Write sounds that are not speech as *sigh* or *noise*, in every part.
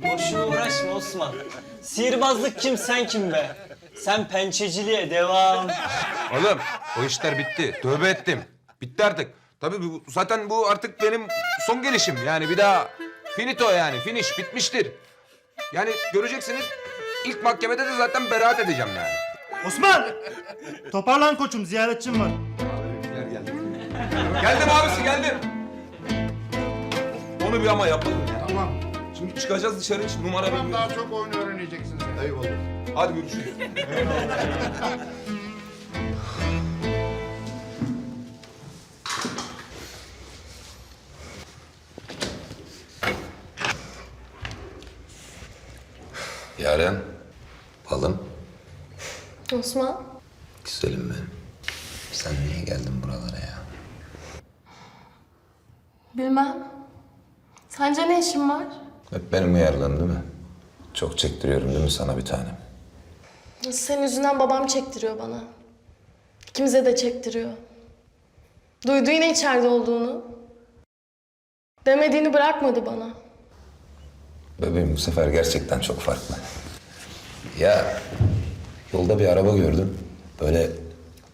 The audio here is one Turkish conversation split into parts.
Boşuna uğraşma Osman. Sihirbazlık kim sen kim be? Sen pençeciliğe devam. Oğlum o işler bitti. Tövbe ettim. Bitti artık. Tabii bu, zaten bu artık benim son gelişim. Yani bir daha finito yani. Finish bitmiştir. Yani göreceksiniz ilk mahkemede de zaten beraat edeceğim yani. Osman! Toparlan koçum ziyaretçim var. Geldim abisi geldim. Onu bir ama yapalım ya. Tamam. Çıkacağız dışarı hiç numara Tamam bilmiyoruz. daha çok oyun öğreneceksin sen. Eyvallah. Hadi görüşürüz. *laughs* Yaren, balım, Osman, güzelim benim. Sen niye geldin buralara ya? bilmem. Sence ne işin var? Hep benim uyarlığım değil mi? Çok çektiriyorum değil mi sana bir tanem? Senin yüzünden babam çektiriyor bana. İkimize de çektiriyor. Duydu yine içeride olduğunu. Demediğini bırakmadı bana. Bebeğim bu sefer gerçekten çok farklı. Ya yolda bir araba gördüm. Böyle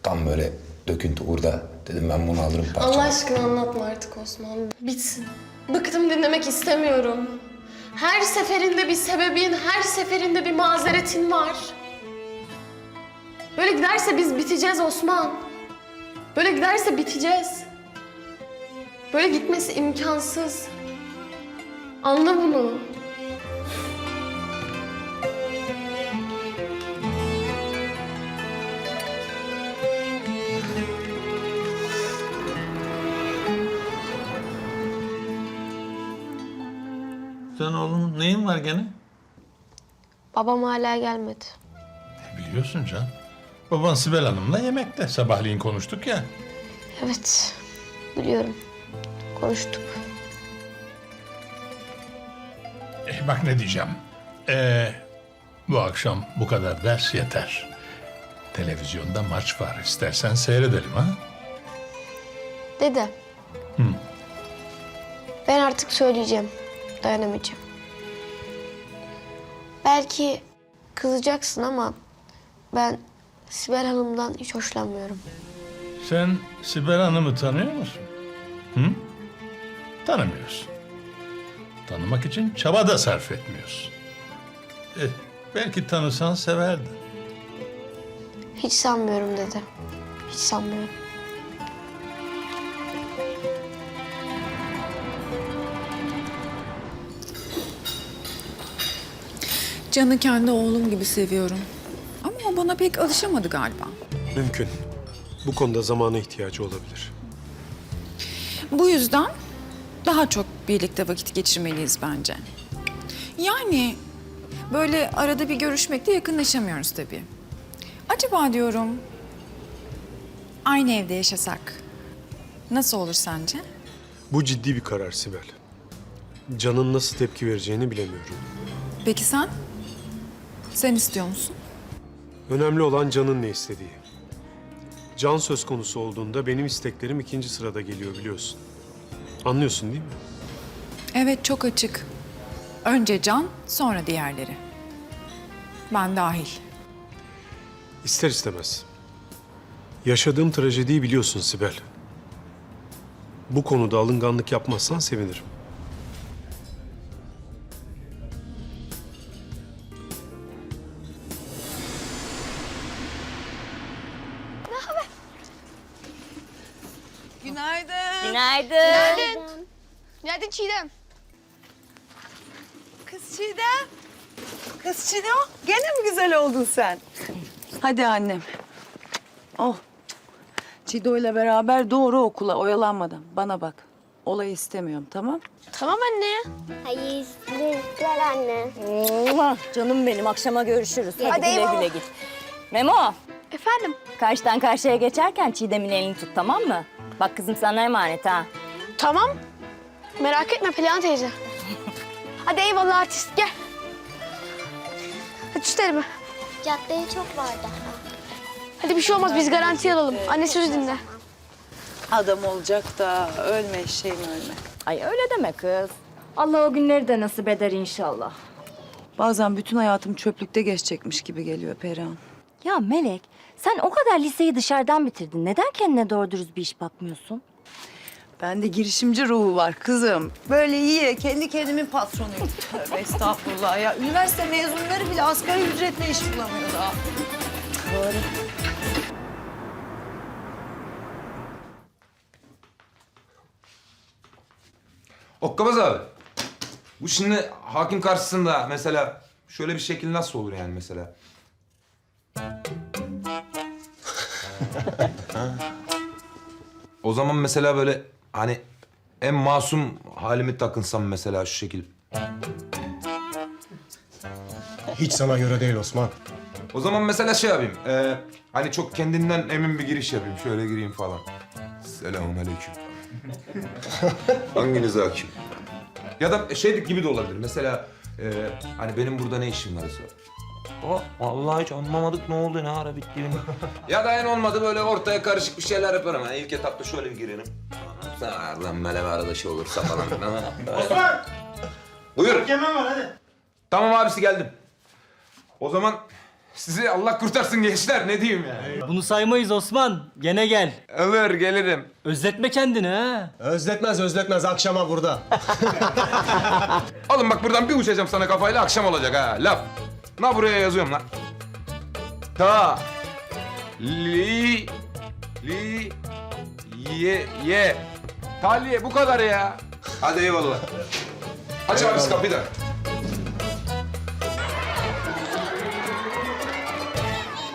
tam böyle döküntü urda. Dedim ben bunu alırım Allah parçalarım. aşkına anlatma artık Osman. Bitsin. Bıktım dinlemek istemiyorum. Her seferinde bir sebebin, her seferinde bir mazeretin var. Böyle giderse biz biteceğiz Osman. Böyle giderse biteceğiz. Böyle gitmesi imkansız. Anla bunu. Sen oğlum neyin var gene? Babam hala gelmedi. Biliyorsun Can. Baban Sibel Hanım'la yemekte. Sabahleyin konuştuk ya. Evet, biliyorum. Konuştuk. Eh, bak ne diyeceğim. Ee, bu akşam bu kadar ders yeter. Televizyonda maç var. İstersen seyredelim ha. Dede. Ben artık söyleyeceğim. Dayanamayacağım. Belki kızacaksın ama ben Sibel Hanım'dan hiç hoşlanmıyorum. Sen Sibel Hanım'ı tanıyor musun? Hı? Tanımıyorsun. Tanımak için çaba da sarf etmiyorsun. Eh, belki tanısan severdin. Hiç sanmıyorum dede. Hiç sanmıyorum. Can'ı kendi oğlum gibi seviyorum. Ama o bana pek alışamadı galiba. Mümkün. Bu konuda zamana ihtiyacı olabilir. Bu yüzden daha çok birlikte vakit geçirmeliyiz bence. Yani böyle arada bir görüşmekle yakınlaşamıyoruz tabii. Acaba diyorum aynı evde yaşasak nasıl olur sence? Bu ciddi bir karar Sibel. Can'ın nasıl tepki vereceğini bilemiyorum. Peki sen? Sen istiyor musun? Önemli olan Can'ın ne istediği. Can söz konusu olduğunda benim isteklerim ikinci sırada geliyor biliyorsun. Anlıyorsun değil mi? Evet çok açık. Önce Can, sonra diğerleri. Ben dahil. İster istemez. Yaşadığım trajediyi biliyorsun Sibel. Bu konuda alınganlık yapmazsan sevinirim. Günaydın Çiğdem. Kız Çiğdem. Kız Çiğdem gene mi güzel oldun sen? Hadi annem. Oh. Çiğdo ile beraber doğru okula oyalanmadan. Bana bak. Olayı istemiyorum tamam? Tamam anne. Hayırlıklar anne. Canım benim akşama görüşürüz. Hadi, Hadi güle eyvallah. güle git. Memo Efendim? karşıdan karşıya geçerken Çiğdem'in elini tut tamam mı? Bak kızım sana emanet ha. Tamam. Merak etme Perihan teyze. Hadi eyvallah artist gel. Hadi üstlerime. Caddeye çok var daha. Hadi bir şey olmaz biz garanti alalım. Anne sözü dinle. Adam olacak da ölme şeyim ölme. Ay öyle deme kız. Allah o günleri de nasip eder inşallah. Bazen bütün hayatım çöplükte geçecekmiş gibi geliyor Perihan. Ya Melek, sen o kadar liseyi dışarıdan bitirdin. Neden kendine doğru dürüst bir iş bakmıyorsun? Bende girişimci ruhu var kızım. Böyle iyi, kendi kendimin patronuyum. Tövbe estağfurullah ya. Üniversite mezunları bile asgari ücretle iş bulamıyor daha. Okkabaz abi. Bu şimdi hakim karşısında mesela şöyle bir şekil nasıl olur yani mesela? *laughs* o zaman mesela böyle hani en masum halimi takınsam mesela şu şekil. Hiç sana göre değil Osman. O zaman mesela şey yapayım. e, hani çok kendinden emin bir giriş yapayım. Şöyle gireyim falan. Selamun aleyküm. *laughs* Hanginiz hakim? Ya da şey gibi de olabilir. Mesela e, hani benim burada ne işim var? O vallahi hiç anlamadık ne oldu ne ara bitti benim. *laughs* ya da en olmadı böyle ortaya karışık bir şeyler yaparım. Yani ilk etapta şöyle bir girelim. Sağırdan böyle bir arkadaşı olursa falan. *laughs* Osman! Buyur. Yemen var hadi. Tamam abisi geldim. O zaman sizi Allah kurtarsın gençler ne diyeyim yani. Bunu saymayız Osman. Gene gel. Alır gelirim. Özletme kendini ha. Özletmez özletmez akşama burada. *laughs* Oğlum bak buradan bir uçacağım sana kafayla akşam olacak ha laf. Na buraya yazıyorum lan. Ta. Li. Li. Ye. Ye. Taliye bu kadar ya. Hadi eyvallah. Aç abisi kapıyı da.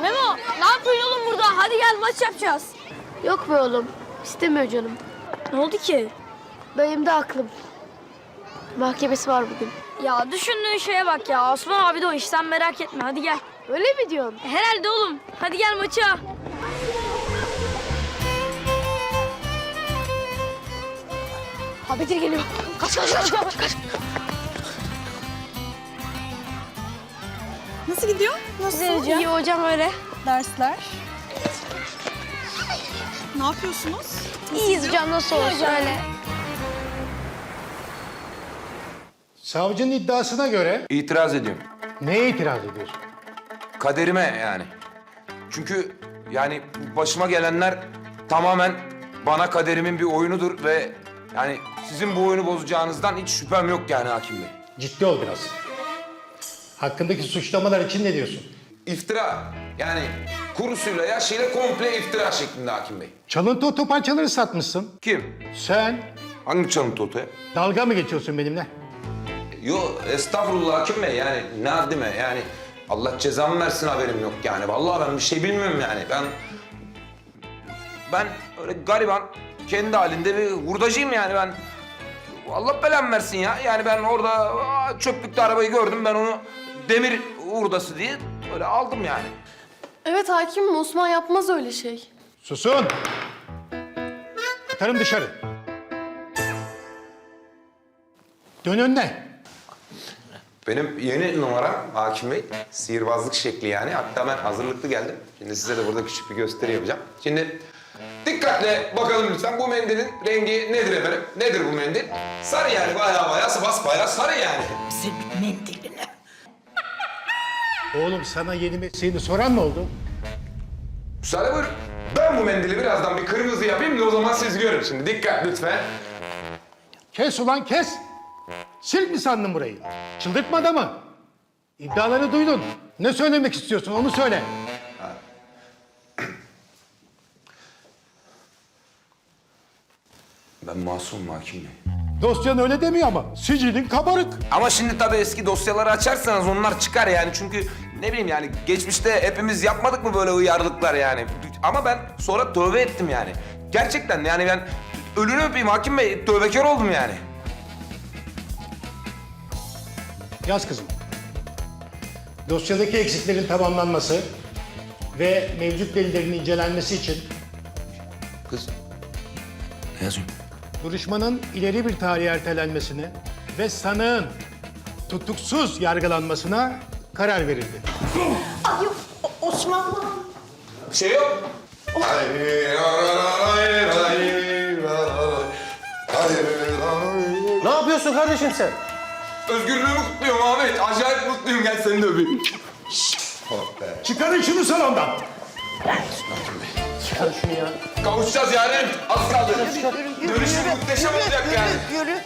Memo, ne yapıyorsun oğlum burada? Hadi gel maç yapacağız. Yok be oğlum. İstemiyor canım. Ne oldu ki? Benim de aklım. Mahkemesi var bugün. Ya düşündüğün şeye bak ya. Osman abi de o iş. Sen merak etme. Hadi gel. Öyle mi diyorsun? Herhalde oğlum. Hadi gel maça. Abi de geliyor. Kaç kaç kaç kaç. kaç. Nasıl gidiyor? Nasıl? İyi hocam öyle. Dersler. Ne yapıyorsunuz? İyiyiz hocam nasıl olsun öyle. Savcının iddiasına göre İtiraz ediyorum. neye itiraz ediyorsun? Kaderime yani. Çünkü yani başıma gelenler tamamen bana kaderimin bir oyunudur ve yani sizin bu oyunu bozacağınızdan hiç şüphem yok yani hakim bey. Ciddi ol biraz. Hakkındaki suçlamalar için ne diyorsun? İftira. Yani kurusuyla yaşıyla komple iftira şeklinde hakim bey. Çalıntı oto parçaları satmışsın. Kim? Sen Hangi çalıntı otoya? dalga mı geçiyorsun benimle? Yo estağfurullah hakim bey yani ne haddime yani Allah cezamı versin haberim yok yani. Vallahi ben bir şey bilmiyorum yani. Ben ben öyle gariban kendi halinde bir hurdacıyım yani ben. Allah belamı versin ya. Yani ben orada aa, çöplükte arabayı gördüm ben onu demir hurdası diye öyle aldım yani. Evet hakimim Osman yapmaz öyle şey. Susun! Atarım dışarı. Dön önüne. Benim yeni numaram Hakim Bey. Sihirbazlık şekli yani. Hatta ben hazırlıklı geldim. Şimdi size de burada küçük bir gösteri yapacağım. Şimdi dikkatle bakalım lütfen. Bu mendilin rengi nedir efendim? Nedir bu mendil? Sarı yani bayağı bayağı bas bayağı sarı yani. Oğlum sana yeni mesleğini soran mı oldu? Müsaade buyurun. Ben bu mendili birazdan bir kırmızı yapayım da o zaman siz görün. Şimdi dikkat lütfen. Kes ulan kes. Sirk mi sandın burayı? Çıldırtma adamı. İddiaları duydun. Ne söylemek istiyorsun onu söyle. Ben masumum Hakim Bey. Dosyan öyle demiyor ama sicilin kabarık. Ama şimdi tabii eski dosyaları açarsanız onlar çıkar yani. Çünkü ne bileyim yani geçmişte hepimiz yapmadık mı böyle uyarlıklar yani. Ama ben sonra tövbe ettim yani. Gerçekten yani ben ölünü öpeyim hakim bey tövbekar oldum yani. Yaz kızım. Dosyadaki eksiklerin tamamlanması ve mevcut delillerin incelenmesi için Kız ne yazıyorsun? Duruşmanın ileri bir tarihe ertelenmesine ve sanığın tutuksuz yargılanmasına karar verildi. Bir şey yok. Ne yapıyorsun kardeşim sen? Özgürlüğümü kutluyorum Ahmet. Acayip mutluyum. Gel seni de öpeyim. Çıkarın şunu salondan. Kavuşacağız yani. Az kaldı. Dönüşüm muhteşem olacak yani. Yürü.